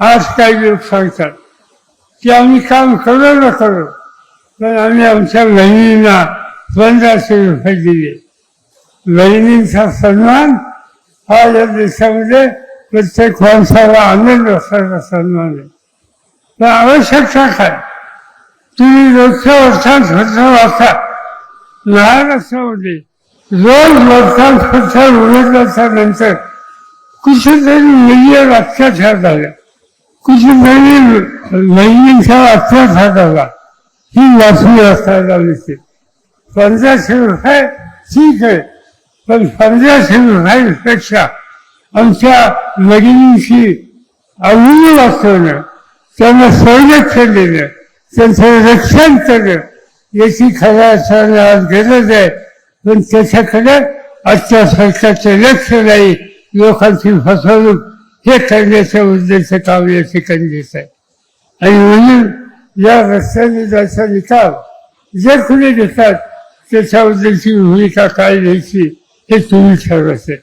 आज काही लोक सांगतात. की आम्ही काम करू न करू पण आम्ही आमच्या बहिणींना पंधराशे रुपये दिले. बहिणींचा सन्मान हा या देशामध्ये प्रत्येक माणसाला आनंद असणारा सन्मान आहे. पण आवश्यकता काय? तुम्ही रोजच्या वर्षात स्वच्छ वाचा. महाराष्ट्रामध्ये रोज वर्षात स्वच्छ उघडल्याच्या नंतर कुठेतरी कुछ नवीन झाला कुठेतरी बहिणींचा अत्याचार झाला ही बातमी असायला दिसते. पंधराशे रुपये ठीक आहे. पण पंधराशे रुपयापेक्षा आमच्या भगिनींची अवून वाचवणं त्यांना संरक्षण देणं त्यांचं रक्षण करणं याची खऱ्या अर्थाने आज गरज आहे. पण त्याच्याकडे आजच्या सरकारचं लक्ष नाही. लोकांची फसवणूक हे करण्याच्या उद्देश काम या ठिकाणी आहे आणि म्हणून या रस्त्याने जायचा निकाल जे कुणी देतात त्याच्या उद्देशी भूमिका काय घ्यायची हे तुम्ही ठरवायचे